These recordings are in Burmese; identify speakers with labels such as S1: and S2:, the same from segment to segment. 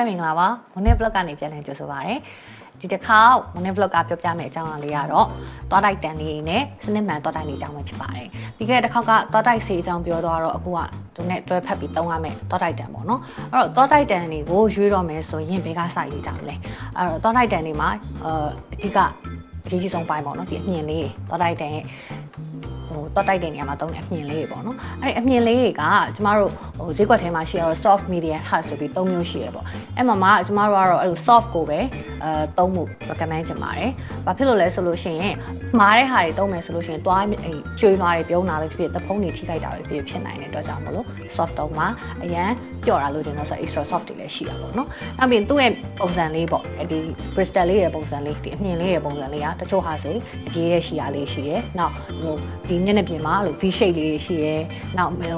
S1: ပဲမင်္ဂလာပါမွန်နေ vlog ကနေပြန်လည်ကြိုဆိုပါရစေဒီတစ်ခါမွန်နေ vlog ကပြောပြမယ့်အကြောင်းအရာလေးကတော့သွားတိုက်တန်လေးနဲ့စနစ်မှန်သွားတိုက်နေအကြောင်းပဲဖြစ်ပါတယ်ပြီးခဲ့တဲ့တစ်ခေါက်ကသွားတိုက်စေးအကြောင်းပြောတော့တော့အခုကသူနဲ့တွဲဖက်ပြီးသုံးရမယ်သွားတိုက်တန်ပေါ့နော်အဲ့တော့သွားတိုက်တန်တွေကိုရွေးတော့မယ်ဆိုရင်ဘယ်ကစရေးကြမလဲအဲ့တော့သွားတိုက်တန်တွေမှာအာအဓိကအရေးကြီးဆုံးပိုင်းပေါ့နော်ဒီအမြင်လေးတွေသွားတိုက်တန်ရဲ့ ဟိုတော့တိုက်တဲ့နေရာမှာသုံးတဲ့အမြင်လေးတွေပေါ့နော်အဲ့ဒီအမြင်လေးတွေကကျမတို့ဟိုဈေးကွက်ထဲမှာရှိရတော့ soft medium hard ဆိုပြီးသုံးမျိုးရှိရပေါ့အဲ့မှာမှကျမတို့ကတော့အဲ့လို soft ကိုပဲအဲသုံးဖို့ recommend ချင်ပါတယ်ဘာဖြစ်လို့လဲဆိုလို့ရှိရင်မှားတဲ့ဟာတွေသုံးမယ်ဆိုလို့ရှိရင်တွားအဲ့ကျွေးသွားတွေပြုံးတာပဲဖြစ်ဖြစ်သဖုံးတွေထိခိုက်တာပဲဖြစ်ဖြစ်ဖြစ်နိုင်တဲ့အတွက်ကြောင့်မလို့ soft သုံးမှာအရန်ပျော့တာလို့ကျင်တော့ဆို extra soft တွေလည်းရှိရပါတော့เนาะနောက်ပြီးသူ့ရဲ့ပုံစံလေးပေါ့အဲ့ဒီ crystal လေးရဲ့ပုံစံလေးဒီအမြင်လေးရဲ့ပုံစံလေးကတချို့ဟာဆိုရေးတဲ့ရှိရလေးရှိတယ်နောက်ဟိုဒီ မျက်နှာပြင်မှာအဲ့လို V shape လေးတွေရှိတယ်နောက်ဟို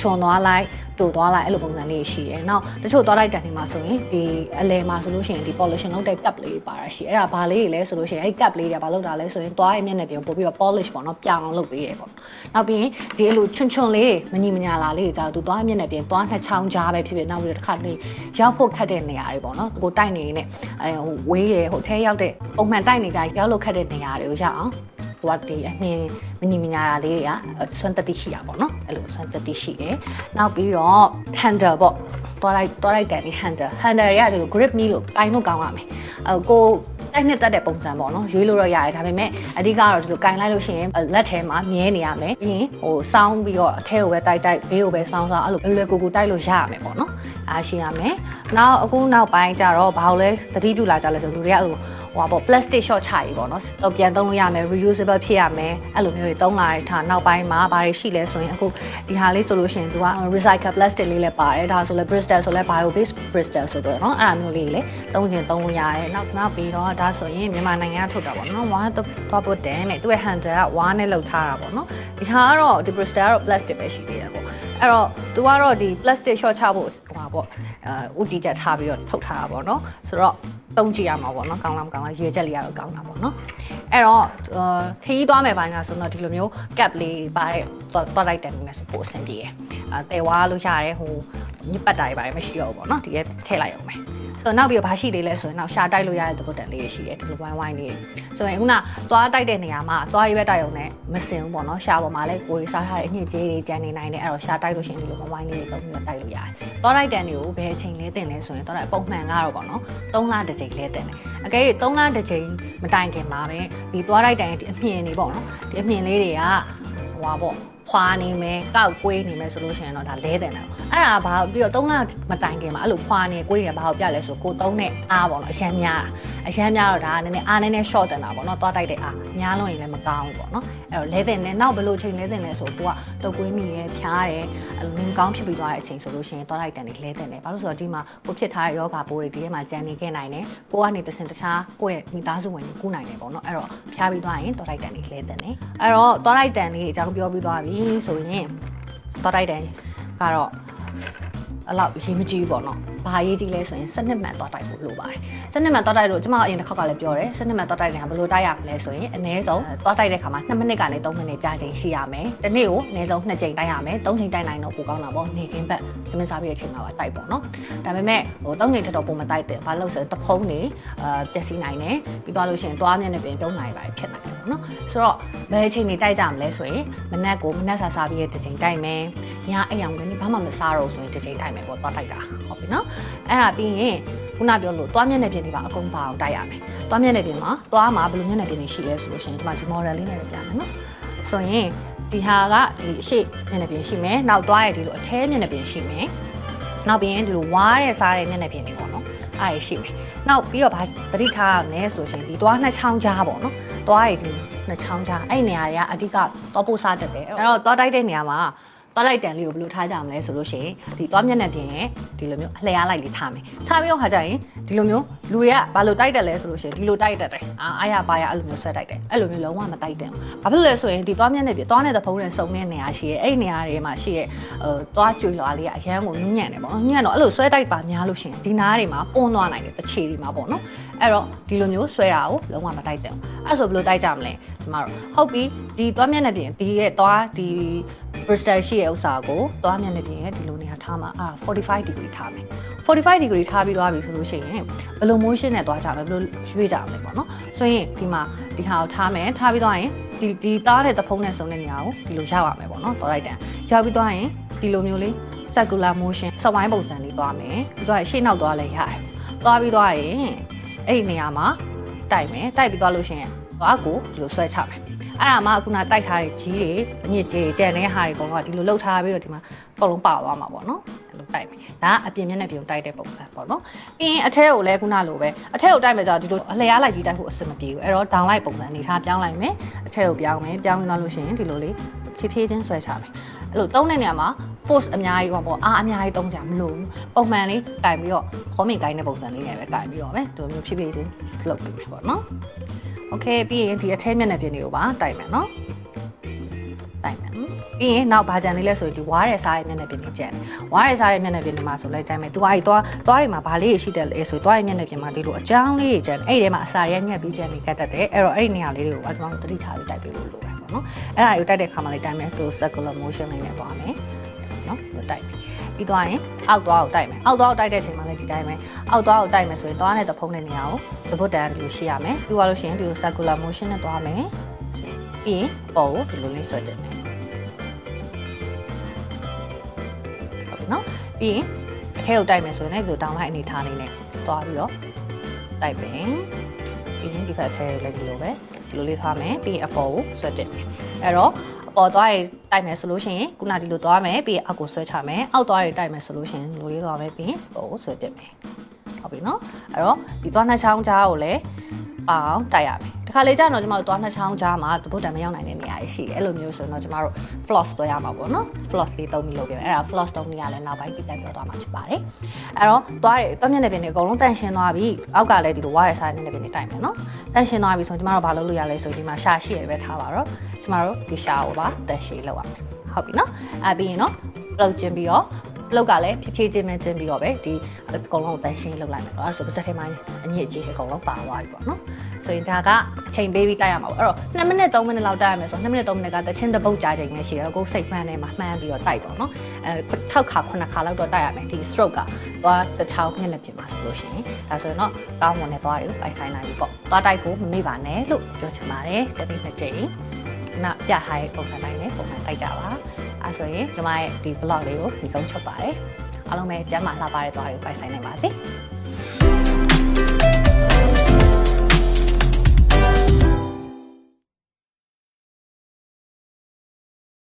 S1: ချွန်သွားလိုက်တူသွားလိုက်အဲ့လိုပုံစံလေးရှိတယ်နောက်တချို့သွားလိုက်တန်နေမှာဆိုရင်ဒီအလဲမှာဆိုလို့ရှိရင်ဒီ polishing လုပ်တဲ့ cup လေးပါတာရှိအဲ့ဒါဘာလေးတွေလဲဆိုလို့ရှိရင်အဲ့ cup လေးတွေကဘာလုပ်တာလဲဆိုရင်သွားရဲ့မျက်နှာပြင်ပို့ပြီးတော့ polish ပေါ့နော်ပြောင်းအောင်လုပ်ပေးတယ်ပေါ့နောက်ပြီးရင်ဒီအဲ့လိုချွန်ချွန်လေးမညီမညာလာလေးတွေကြာသူသွားမျက်နှာပြင်သွားနှစ်ချောင်းကြားပဲဖြစ်ဖြစ်နောက်ပြီးတော့တစ်ခါတလေရောက်ဖို့ခက်တဲ့နေရာတွေပေါ့နော်ကိုတိုက်နေနေအဲဟိုဝေးရဟိုထဲရောက်တဲ့ပုံမှန်တိုက်နေကြရောက်လို့ခက်တဲ့နေရာတွေကိုရအောင် သူကဒီအမြင်မညီမညာတာလေးတွေကဆွမ်းတတိရှိတာပေါ့နော်အဲ့လိုဆွမ်းတတိရှိတယ်နောက်ပြီးတော့ handle ပေါ့သွားလိုက်သွားလိုက်တယ်ဒီ handle handle တွေကဒီလို grip me လို့ကိုင်းလို့ကောင်းရမယ်အဲကိုတိုက်နှစ်တက်တဲ့ပုံစံပေါ့နော်ရွေးလို့တော့ရတယ်ဒါပေမဲ့အဓိကတော့ဒီလိုကင်လိုက်လို့ရှိရင်လက်ထဲမှာမြဲနေရမယ်ပြီးရင်ဟိုစောင်းပြီးတော့အခဲကိုပဲတိုက်တိုက်ဘေးကိုပဲစောင်းစောင်းအဲ့လိုလွယ်လွယ်ကူကူတိုက်လို့ရရမယ်ပေါ့နော် အားရှိရမယ်။နောက်အခုနောက်ပိုင်းကျတော့ဘာလို့လဲသတိပြုလာကြလဲဆိုလူတွေကအဲ့လိုဟိုပါ plastic shot ချရေးပေါ့နော်။တော့ပြန်သုံးလို့ရမယ် reusable ဖြစ်ရမယ်အဲ့လိုမျိုးတွေသုံးလာတဲ့အခါနောက်ပိုင်းမှာဘာတွေရှိလဲဆိုရင်အခုဒီဟာလေးဆိုလို့ရှိရင်သူက recycle plastic လေးလည်းပါတယ်ဒါဆိုလဲ Bristol ဆိုလဲ bio based Bristol ဆိုတော့နော်အဲ့ဒါမျိုးလေးလေသုံးကျင်သုံးလို့ရတယ်။နောက်နောက်ပြီးတော့ဒါဆိုရင်မြန်မာနိုင်ငံကထုတ်တာပေါ့နော်ဝါသွားပုတ်တန်နဲ့သူ့ရဲ့ handle ကဝါနဲ့လောက်ထားတာပေါ့နော်။ဒီဟာကတော့ဒီ Bristol ကတော့ plastic ပဲရှိသေးတယ်ပေါ့။ အဲ့တော့သူကတော့ဒီ plastic shot ချဖို့ဟိုပါပေါ့အဲဥတီချက်ထားပြီးတော့ထုတ်ထားတာပေါ့နော်ဆိုတော့တုံးကြည့်ရမှာပေါ့နော်ကောင်းလားမကောင်းလားရွေချက်လေးကတော့ကောင်းတာပေါ့နော်အဲ့တော့ခရီးသွားမယ်ပိုင်းကဆိုတော့ဒီလိုမျိုး cap လေးပါတဲ့သွားလိုက်တယ်နေဆိုပို့အဆင်ပြေတယ်အဲတဲဝါလို့ရတယ်ဟိုညစ်ပတ်တာတွေပါမရှိတော့ဘူးပေါ့နော်ဒီကထည့်လိုက်အောင်မယ် ဆိုတော့နောက်ပြီးတော့ဘာရှိသေးလဲဆိုရင်နောက်ရှာတိုက်လို့ရတဲ့သဘောတန်လေးတွေရှိတယ်ဒီလိုဝိုင်းဝိုင်းလေးဆိုရင်ခုနသွားတိုက်တဲ့နေရာမှာသွားရေးပဲတိုက်အောင်နဲ့မစင်ဘူးပေါ့နော်ရှာပေါ်မှာလည်းကိုယ်တွေစားထားတဲ့အညစ်အကြေးတွေကျန်နေနိုင်တယ်အဲ့တော့ရှာတိုက်လို့ရှိရင်ဒီလိုဝိုင်းလေးတွေသုံးပြီးတော့တိုက်လို့ရတယ်သွားတိုက်တန်တွေကိုဘယ်အချိန်လဲတင်လဲဆိုရင်သွားတိုက်ပုံမှန်ကတော့ပေါ့နော်3လတစ်ချိန်လဲတင်တယ်အကယ်၍3လတစ်ချိန်မတိုင်ခင်မှာပဲဒီသွားတိုက်တန်ရဲ့ဒီအမြင်တွေပေါ့နော်ဒီအမြင်လေးတွေကဟွာပေါ့ ခွာနေမယ်ကောက်ကွေးနေမယ်ဆိုလို့ရှိရင်တော့ဒါလဲတယ်နော်အဲ့ဒါဘာပြီးတော့3လမတိုင်ခင်မှာအဲ့လိုခွာနေကွေးနေဘာကိုပြလဲဆိုကိုသုံးတဲ့အားပေါ့နော်အရန်များတာအရန်များတော့ဒါကနည်းနည်းအားနည်းနည်း short တင်တာပေါ့နော်သွားတိုက်တဲ့အားများလို့ရင်လည်းမကောင်းဘူးပေါ့နော်အဲ့တော့လဲတယ်နဲ့နောက်ဘယ်လိုချိန်လဲတယ်လဲဆိုကိုကတုတ်ကွေးမိရဲဖြားတယ်အဲ့လိုနင်းကောင်းဖြစ်ပြီးသွားတဲ့အချိန်ဆိုလို့ရှိရင်သွားတိုက်တန်တွေလဲတယ်နဲ့ဘာလို့ဆိုတော့ဒီမှာကိုဖြစ်ထားတဲ့ယောဂပိုးတွေဒီထဲမှာကျန်နေခဲ့နိုင်တယ်ကိုကနေတစင်တခြားကိုယ့်ရဲ့မိသားစုဝင်တွေကူးနိုင်တယ်ပေါ့နော်အဲ့တော့ဖြားပြီးသွားရင်သွားတိုက်တန်တွေလဲတယ်နဲ့အဲ့တော့သွားတိုက်တန်တွေအကြောင်းပြောပြီးသွားပြီဆိုရင်သွားတိုက်တန်ကတော့ အဲ့လောက်ရေးမကြည့်ဘူးပေါ့နော်။ဘာရေးကြည့်လဲဆိုရင်စနစ်မှန်သွားတိုက်ဖို့လိုပါတယ်။စနစ်မှန်သွားတိုက်လို့ကျွန်မအရင်တစ်ခေါက်ကလည်းပြောတယ်စနစ်မှန်သွားတိုက်တဲ့ဟာဘယ်လိုတိုက်ရမလဲဆိုရင်အနည်းဆုံးသွားတိုက်တဲ့ခါမှာ2မိနစ်ကနေ3မိနစ်ကြာချိန်ရှိရမယ်။တစ်နေ့ကိုအနည်းဆုံး2ချိန်တိုက်ရမယ်။3ချိန်တိုက်နိုင်တော့ပိုကောင်းတာပေါ့။နေကင်းဘက်သမင်းစားပြီးတဲ့အချိန်မှာပါတိုက်ပေါ့နော်။ဒါပေမဲ့ဟို3ချိန်ထက်တော့ပုံမတိုက်တဲ့ဘာလို့ဆိုတော့တဖုံးနေအာပျက်စီးနိုင်တယ်။ပြီးသွားလို့ရှိရင်သွားမျက်နှာပြင်တုံးနိုင်ပါတယ်ဖြစ်နိုင်တယ်ပေါ့နော်။ဆိုတော့ဘယ်အချိန်နေတိုက်ကြမလဲဆိုရင်မနက်ကိုမနက်စာစားပြီးတဲ့တစ်ချိန်တိုက်မယ်။ ညအိမ်အောင်ကနေဘာမှမစားတော့ဆိုရင်တစ်ချိန်တိုက်မယ်ပေါ့သွားတိုက်တာ။ဟုတ်ပြီနော်။အဲ့ဒါပြီးရင်ခုနပြောလို့သွားမျက်နှာပြင်တွေပါအကုန်ပါအောင်တိုက်ရမယ်။သွားမျက်နှာပြင်မှာသွားမှာဘယ်လိုမျက်နှာပြင်တွေရှိလဲဆိုလို့ရှိရင်ဒီမှာဒီ model လေးနဲ့ပြမယ်နော်။ဆိုရင်ဒီဟာကဒီအရှိမျက်နှာပြင်ရှိမယ်။နောက်သွားရဒီလိုအထဲမျက်နှာပြင်ရှိမယ်။နောက်ပြီးရင်ဒီလိုဝါးတဲ့စားတဲ့မျက်နှာပြင်တွေပေါ့နော်။အားရရှိမယ်။နောက်ပြီးတော့ဗာသတိထားရမယ်ဆိုရှင်ဒီသွားနှစ်ချောင်းကြားပေါ့နော်။သွားရဒီနှစ်ချောင်းကြားအဲ့နေရာတွေကအဓိကတော့ပို့စားတတ်တယ်။အဲ့တော့သွားတိုက်တဲ့နေရာမှာ သွားလိုက်တန်လေးကိုဘယ်လိုထားကြမလဲဆိုလို့ရှိရင်ဒီသွားမျက်နှာပြင်ရဲ့ဒီလိုမျိုးအလှည့်အားလိုက်လေးထားမယ်ထားပြီးတော့ခါကြရင်ဒီလိုမျိုးလူတွေကဘာလို့တိုက်တယ်လဲဆိုလို့ရှိရင်ဒီလိုတိုက်တတ်တယ်အာအားရပါရအဲ့လိုမျိုးဆွဲတိုက်တယ်အဲ့လိုမျိုးလုံးဝမတိုက်တယ်ဘာဖြစ်လို့လဲဆိုရင်ဒီသွားမျက်နှာပြင်သွားနေတဲ့ဖုံးနဲ့စုံတဲ့နေရာရှိရဲ့အဲ့ဒီနေရာတွေမှာရှိရဲ့ဟိုသွားကြွေလွာလေးကအရန်ကိုနူးညံ့တယ်ပေါ့နော်ညံ့တော့အဲ့လိုဆွဲတိုက်ပါများလို့ရှိရင်ဒီနားတွေမှာပွန်းသွားနိုင်တယ်အခြေတွေမှာပေါ့နော်အဲ့တော့ဒီလိုမျိုးဆွဲတာကိုလုံးဝမတိုက်တယ်အဲ့ဆိုဘယ်လိုတိုက်ကြမလဲဒီမှာတော့ဟုတ်ပြီဒီသွားမျက်နှာပြင်ဒီရဲ့သွားဒီ Bristol ရှိရဲ့ဥစ္စာကိုသွားမျက်နှာပြင်ရဲ့ဒီလိုနေရာထားမှာအာ45 degree ထားမယ်45 degree ထားပြီးသွားပြီဆိုလို့ရှိရင်ဘယ်လို motion နဲ့သွားကြမလဲဘယ်လိုရွေ့ကြမလဲပေါ့နော်ဆိုရင်ဒီမှာဒီဟာကိုထားမယ်ထားပြီးသွားရင်ဒီဒီသားတဲ့တဖုံးနဲ့စုံတဲ့နေရာကိုဒီလိုရောက်ရမယ်ပေါ့နော်သွားလိုက်တန်ရောက်ပြီးသွားရင်ဒီလိုမျိုးလေး circular motion စဝိုင်းပုံစံလေးသွားမယ်ပြီးတော့ရှေ့နောက်သွားလဲရတယ်သွားပြီးသွားရင်အဲ့ဒီနေရာမှာတိုက်မယ်တိုက်ပြီးသွားလို့ရှိရင်သွားကိုဒီလိုဆွဲချမယ် အဲ့ဒါမှခုနတိုက်ထားတဲ့ကြီးတွေအညစ်ကြေးကြံတဲ့ဟာတွေကောင်ကဒီလိုလှုပ်ထားပြီးတော့ဒီမှာအကုန်လုံးပါသွားမှာပေါ့နော်အဲ့လိုတိုက်မယ်ဒါကအပြင်မျက်နှာပြင်တိုက်တဲ့ပုံစံပေါ့နော်ပြီးရင်အထက်ကိုလည်းခုနလိုပဲအထက်ကိုတိုက်မယ်ဆိုတော့ဒီလိုအလျားလိုက်ကြီးတိုက်ဖို့အဆင်မပြေဘူးအဲ့တော့ down လိုက်ပုံစံအနေထားပြောင်းလိုက်မယ်အထက်ကိုပြောင်းမယ်ပြောင်းပြီးသွားလို့ရှိရင်ဒီလိုလေးဖြည်းဖြည်းချင်းဆွဲချမယ်အဲ့လိုတုံးတဲ့နေရာမှာ force အများကြီးပေါ့ပေါ့အားအများကြီးတုံးကြမလို့ပုံမှန်လေးတိုင်ပြီးတော့ခေါမင်ကိုင်းတဲ့ပုံစံလေးနဲ့ပဲတိုင်ပြီးတော့ပဲဒီလိုမျိုးဖြည်းဖြည်းချင်းလုပ်ပေးမယ်ပေါ့နော် โอเคပြီးရင်ဒီအထဲမျက်နှာပြင်တွေကိုပါတိုင်မယ်နော်တိုင်မယ်ပြီးရင်နောက်ဘာကြံလေးလဲဆိုရင်ဒီဝါးတဲ့စားရဲ့မျက်နှာပြင်တွေကြံတယ်ဝါးတဲ့စားရဲ့မျက်နှာပြင်တွေမှာဆိုလိုက်တိုင်မယ်သူကအဲ့သွားသွားတွေမှာဘာလေးရှိတယ်လဲဆိုသွားရဲ့မျက်နှာပြင်မှာဒီလိုအကြောင်းလေးတွေကြံအဲ့ဒီထဲမှာအစာရဲညက်ပြီးကြံနေကတ်တတ်တယ်အဲ့တော့အဲ့ဒီနေရာလေးတွေကိုအကျွန်တော်တို့တတိထားပြီးတိုက်ပေးလို့လိုတယ်ပေါ့နော်အဲ့ဒါကိုတိုက်တဲ့ခါမှာလိုက်တိုင်မယ်ဆို circular motion လေးနဲ့သွားမယ် နော်ဒီတိုက်မယ်ပြီးသွားရင်အောက်သွားကိုတိုက်မယ်အောက်သွားကိုတိုက်တဲ့အချိန်မှာလည်းဒီတိုင်းပဲအောက်သွားကိုတိုက်မယ်ဆိုရင်သွားတဲ့တဖုံးတဲ့နေရာကိုသဘတ်တန်ဒီလိုရှိရမယ်ပြီးသွားလို့ရှိရင်ဒီလို circular motion နဲ့သွားမယ်ပြီးရင်ပေါ်ကိုဒီလိုလေးဆွဲတင်မယ်ဟုတ်ပြီနော်ပြီးရင်အထဲကိုတိုက်မယ်ဆိုရင်လည်းဒီလိုတောင်းလိုက်အနေထားလေးနဲ့သွားပြီးတော့တိုက်ပင်ပြီးရင်ဒီဘက်အထဲကိုလည်းဒီလိုပဲဒီလိုလေးထားမယ်ပြီးရင်အပေါ်ကိုဆွဲတင်မယ်အဲ့တော့အ ပေါ်သွားရင်တိုက်မယ်ဆိုလို့ရှိရင်ခုနဒီလိုသွားမယ်ပြီးရင်အောက်ကိုဆွဲချမယ်အောက်သွားရင်တိုက်မယ်ဆိုလို့ရှိရင်ဒီလိုလေးသွားမယ်ပြီးရင်ပေါ်ကိုဆွဲတင်မယ်ဟုတ်ပြီနော်အဲ့တော့ဒီသွားနှစ်ချောင်းကြားကိုလည်းအောင်တိုက်ရမယ် တခါလေကြာတော့ကျမတို့သွားနှစ်ချောင်းကြားမှာသဘုတ်တံမရောက်နိုင်တဲ့နေရာရှိတယ်အဲ့လိုမျိုးဆိုရင်တော့ကျမတို့ floss သွားရမှာပေါ့နော် floss လေးသုံးပြီးလုပ်ပြမယ်အဲ့ဒါ floss သုံးနေရလဲနောက်ပိုင်းပြပြန်ပြောသွားမှာဖြစ်ပါတယ်အဲ့တော့သွားရသွားမျက်နှာပြင်တွေအကုန်လုံးတန့်ရှင်းသွားပြီအောက်ကလည်းဒီလိုဝါရစားမျက်နှာပြင်တွေတိုက်မယ်နော်တန့်ရှင်းသွားပြီဆိုရင်ကျမတို့ဘာလုပ်လို့ရလဲဆိုဒီမှာရှာရှိရပဲထားပါတော့ကျမတို့ဒီရှာကိုပါတန့်ရှင်းလုပ်ရမယ်ဟုတ်ပြီနော်အဲ့ပြီးရင်နော်လောက်ကျင်ပြီးတော့ လောက်ကလည်းဖြည်းဖြည်းချင်းပဲကျင်းပြီးတော့ပဲဒီအကုန်လုံးကိုတန်ရှင်းလုပ်လိုက်မယ်တော့အဲ့ဒါဆိုပါစက်ထဲမှာအညစ်အကြေးအကုန်လုံးပါသွားပြီပေါ့နော်ဆိုရင်ဒါကအချိန်ပေးပြီးတိုက်ရမှာပေါ့အဲ့တော့2မိနစ်3မိနစ်လောက်တိုက်ရမယ်ဆိုတော့2မိနစ်3မိနစ်ကတချင်းတစ်ပုတ်ကြာချိန်ပဲရှိတယ်ကိုယ်စိတ်မှန်းထဲမှာမှန်းပြီးတော့တိုက်ပေါ့နော်အဲ6ခါ9ခါလောက်တော့တိုက်ရမယ်ဒီ stroke ကသွားတစ်ချောင်းမျက်နှာပြင်မှာဆိုလို့ရှိရင်ဒါဆိုရင်တော့ကောင်းမွန်တဲ့သွားတွေကိုပိုင်ဆိုင်နိုင်ပြီပေါ့သွားတိုက်ဖို့မမေ့ပါနဲ့လို့ပြောချင်ပါတယ်တတိနှစ်ကြိမ်နာပြထားတဲ့ပုံစံတိုင်းနဲ့ပုံစံတိုက်ကြပါ အဲဆိုရင်ကျွန်မရဲ့ဒီ blog လေးကိုဒီဆုံးချုပ်ပါတယ်အားလုံးပဲကျမ်းမာလှပတဲ့သွားတွေကိုပိုင်ဆိုင်နိုင်ပါစေ